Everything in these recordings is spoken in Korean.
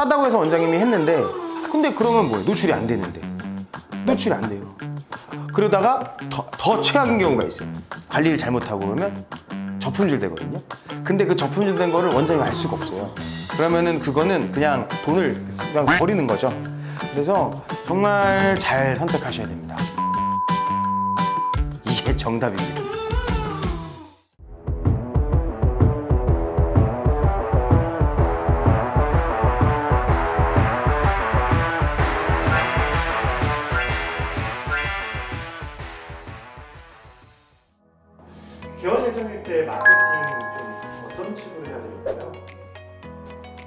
싸다고 해서 원장님이 했는데 근데 그러면 뭐예요? 노출이 안 되는데 노출이 안 돼요. 그러다가 더, 더 최악인 경우가 있어요. 관리를 잘못하고 그러면 저품질 되거든요. 근데 그 저품질 된 거를 원장님이 알 수가 없어요. 그러면은 그거는 그냥 돈을 그냥 버리는 거죠. 그래서 정말 잘 선택하셔야 됩니다. 이게 정답입니다. 개원 예정일 때 마케팅 좀 어떤 식으로 해야 될까요?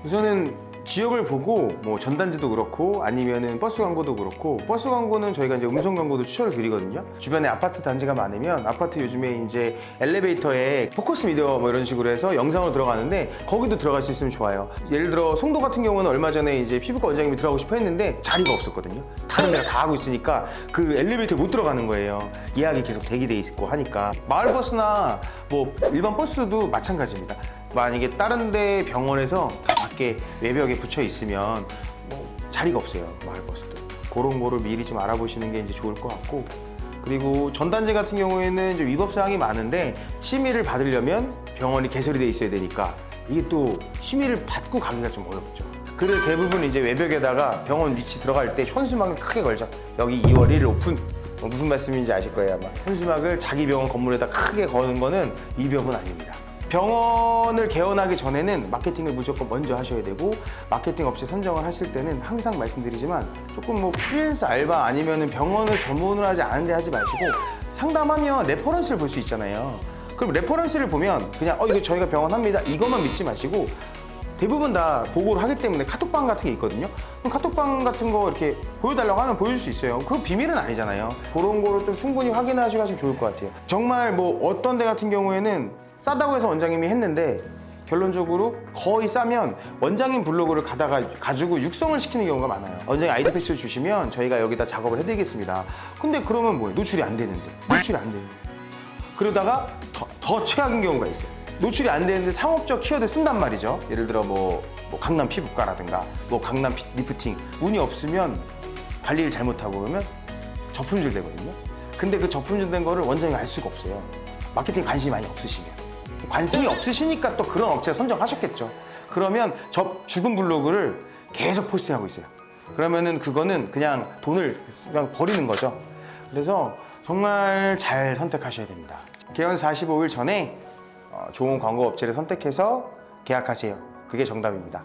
우선은 지역을 보고 뭐 전단지도 그렇고 아니면은 버스 광고도 그렇고 버스 광고는 저희가 이제 음성 광고도 추천을 드리거든요. 주변에 아파트 단지가 많으면 아파트 요즘에 이제 엘리베이터에 포커스 미디어 뭐 이런 식으로 해서 영상으로 들어가는데 거기도 들어갈 수 있으면 좋아요. 예를 들어 송도 같은 경우는 얼마 전에 이제 피부과 원장님이 들어가고 싶어 했는데 자리가 없었거든요. 다른 데가 다 하고 있으니까 그 엘리베이터에 못 들어가는 거예요. 예약이 계속 대기돼 있고 하니까 마을 버스나 뭐 일반 버스도 마찬가지입니다. 만약에 다른 데 병원에서 다 밖에 외벽에 붙여 있으면 뭐 자리가 없어요 마을 버스도 그런 거를 미리 좀 알아보시는 게 이제 좋을 것 같고 그리고 전단지 같은 경우에는 이제 위법 사항이 많은데 심의를 받으려면 병원이 개설이 돼 있어야 되니까 이게 또 심의를 받고 가기가 좀 어렵죠. 그래 대부분 이제 외벽에다가 병원 위치 들어갈 때 현수막을 크게 걸죠. 여기 2월 1일 오픈. 뭐 무슨 말씀인지 아실 거예요 아마. 현수막을 자기 병원 건물에다 크게 거는 거는 위법은 아닙니다. 병원을 개원하기 전에는 마케팅을 무조건 먼저 하셔야 되고 마케팅 업체 선정을 하실 때는 항상 말씀드리지만 조금 뭐 프리랜서 알바 아니면은 병원을 전문으로 하지 않은데 하지 마시고 상담하면 레퍼런스를 볼 수 있잖아요. 그럼 레퍼런스를 보면 그냥 어 이거 저희가 병원 합니다 이것만 믿지 마시고 대부분 다 보고를 하기 때문에 카톡방 같은 게 있거든요. 그럼 카톡방 같은 거 이렇게 보여달라고 하면 보여줄 수 있어요. 그거 비밀은 아니잖아요. 그런 거로 좀 충분히 확인하시고 하시면 좋을 것 같아요. 정말 뭐 어떤 데 같은 경우에는 싸다고 해서 원장님이 했는데 결론적으로 거의 싸면 원장님 블로그를 가다가 가지고 육성을 시키는 경우가 많아요. 원장님 아이디 패스 주시면 저희가 여기다 작업을 해드리겠습니다. 근데 그러면 뭐예요? 노출이 안 되는데. 노출이 안 되는데. 그러다가 더, 더 최악인 경우가 있어요. 노출이 안 되는데 상업적 키워드 쓴단 말이죠. 예를 들어 뭐, 뭐 강남 피부과라든가 뭐 강남 피- 리프팅 운이 없으면 관리를 잘못하고 그러면 저품질 되거든요. 근데 그 저품질 된 거를 원장님이 알 수가 없어요. 마케팅 관심이 많이 없으시면. 관심이 없으시니까 또 그런 업체 선정하셨겠죠. 그러면 저 죽은 블로그를 계속 포스팅하고 있어요. 그러면은 그거는 그냥 돈을 그냥 버리는 거죠. 그래서 정말 잘 선택하셔야 됩니다. 개원 45일 전에 어, 좋은 광고 업체를 선택해서 계약하세요. 그게 정답입니다.